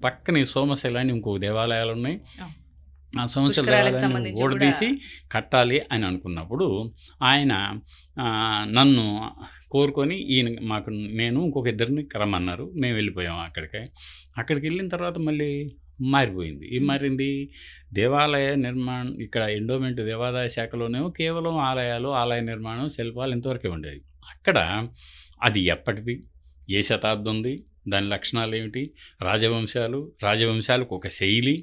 పక్కనే సోమశైల అని ఇంకొక దేవాలయాలు ఉన్నాయి ఆ. పుష్కరాలకు దేవాలయాన్ని ఓడదీసి కట్టాలి అని అనుకున్నప్పుడు ఆయన నన్ను కోరుకొని ఈయన మాకు నేను ఇంకొక ఇద్దరిని రమ్మన్నారు. మేము వెళ్ళిపోయాం అక్కడికి. అక్కడికి వెళ్ళిన తర్వాత మళ్ళీ మారిపోయింది. ఏం. మారింది? దేవాలయ నిర్మాణం ఇక్కడ ఎండోమెంట్ దేవాదాయ శాఖలోనేమో కేవలం ఆలయాలు ఆలయ నిర్మాణం శిల్పాలు ఇంతవరకే ఉండేది అక్కడ అది ఎప్పటిది? ఏ శతాబ్దంది దాని లక్షణాలు ఏమిటి? రాజవంశాలు రాజవంశాలకు ఒక శైలి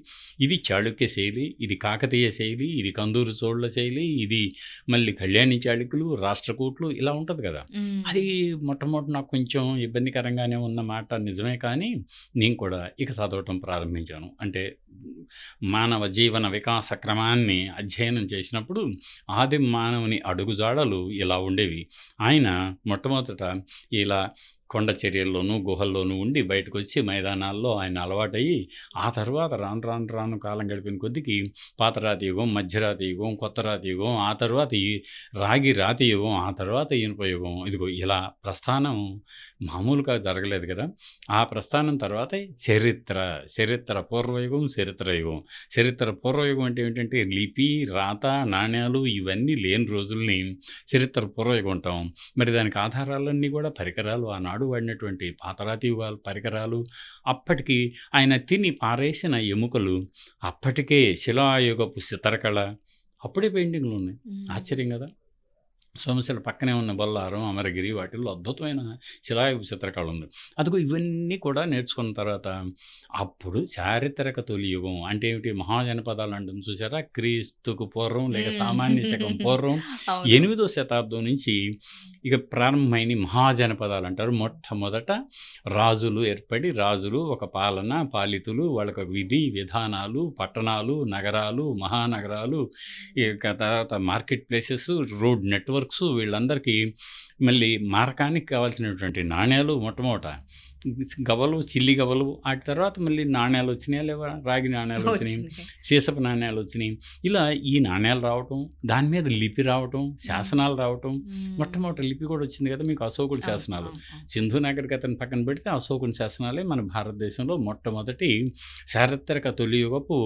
ఇది చాళుక్య శైలి ఇది కాకతీయ శైలి ఇది కందూరు చోళ శైలి ఇది మళ్ళీ కళ్యాణి చాళుక్యులు రాష్ట్రకూట్లు ఇలా ఉంటుంది కదా. అది మొట్టమొదటి నాకు కొంచెం ఇబ్బందికరంగానే ఉన్న మాట నిజమే కానీ నేను కూడా ఇక చదవటం ప్రారంభించాను. అంటే మానవ జీవన వికాస క్రమాన్ని అధ్యయనం చేసినప్పుడు ఆది మానవుని అడుగుజాడలు ఇలా ఉండేవి. ఆయన మొట్టమొదట ఇలా కొండ చర్యల్లోనూ గుహల్లోనూ ఉండి బయటకు వచ్చి మైదానాల్లో ఆయన అలవాటయ్యి ఆ తర్వాత రాను రాను రాను కాలం గడిపిన కొద్దికి పాతరాతి యుగం మధ్యరాతి యుగం కొత్త రాతి యుగం ఆ తర్వాత ఈ రాగి రాతి యుగం ఆ తర్వాత ఇనుప యుగం. ఇదిగో ఇలా ప్రస్థానం మామూలుగా జరగలేదు కదా. ఆ ప్రస్థానం తర్వాత చరిత్ర చరిత్ర పూర్వయుగం చరిత్ర యుగం. చరిత్ర పూర్వయుగం అంటే ఏంటంటే లిపి రాత నాణ్యాలు ఇవన్నీ లేని రోజుల్ని చరిత్ర పూర్వయుగం ఉంటాం మరి దానికి ఆధారాలన్నీ కూడా పరికరాలు. ఆనాడు వాడినటువంటి పాతరాతి యుగాలు పరికరాలు అప్పటికి ఆయన తిని పారేసిన ఎముకలు అప్పటికే శిలాయుగపు చిత్రకళ అప్పుడే పెయింటింగ్లు ఉన్నాయి. ఆశ్చర్యం కదా? సోమశిల పక్కనే ఉన్న బొల్లారం అమరగిరి వాటిల్లో అద్భుతమైన శిలాయుగ చిత్రకళ ఉంది అదిగో ఇవన్నీ కూడా నేర్చుకున్న తర్వాత అప్పుడు చారిత్రక తొలి యుగం అంటే ఏమిటి మహాజనపదాలు అంటుంది చూసారా క్రీస్తుకు పూర్వం లేక. సామాన్య శకం పూర్వం. ఎనిమిదో శతాబ్దం నుంచి ఇక ప్రారంభమైన మహాజనపదాలు అంటారు మొట్టమొదట రాజులు ఏర్పడి రాజులు ఒక పాలన పాలితులు వాళ్ళకి విధి విధానాలు పట్టణాలు నగరాలు మహానగరాలు ఇక తర్వాత మార్కెట్ ప్లేసెస్ రోడ్ నెట్వర్క్స్ వీళ్ళందరికీ మళ్ళీ మారకానికి కావాల్సినటువంటి నాణ్యాలు మొట్టమొదట గవలు చిల్లి గవలు వాటి తర్వాత మళ్ళీ నాణ్యాలు వచ్చినాయా లేవా రాగి నాణ్యాలు వచ్చినాయి. సీసపు నాణ్యాలు వచ్చినాయి ఇలా ఈ నాణ్యాలు రావటం దాని మీద లిపి రావటం శాసనాలు రావటం. మొట్టమొదటి లిపి కూడా వచ్చింది కదా మీకు అశోకుడి శాసనాలు. సింధు నాగరికతను పక్కన పెడితే అశోకుని శాసనాలే మన భారతదేశంలో మొట్టమొదటి చారిత్రక తొలియుగపు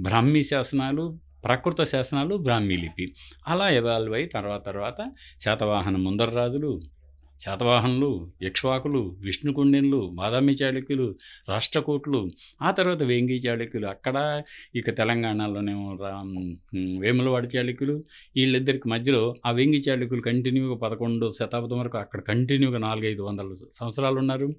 బ్రాహ్మీ శాసనాలు ప్రకృత శాసనాలు బ్రాహ్మీ లిపి. అలా ఎవాల్వ్ అయి తర్వాత తర్వాత శాతవాహన ముందర రాజులు శాతవాహనులు యక్ష్వాకులు విష్ణుకుండిన్లు బాదామి చాళుక్యులు రాష్ట్రకూట్లు ఆ తర్వాత వేంగి చాళుక్యులు అక్కడ ఇక తెలంగాణలోనేమో రా వేములవాడి చాళుక్యులు వీళ్ళిద్దరికి మధ్యలో ఆ వేంగి చాళుక్యులు కంటిన్యూగా పదకొండు శతాబ్దం వరకు అక్కడ కంటిన్యూగా నాలుగైదు వందల సంవత్సరాలు ఉన్నారు.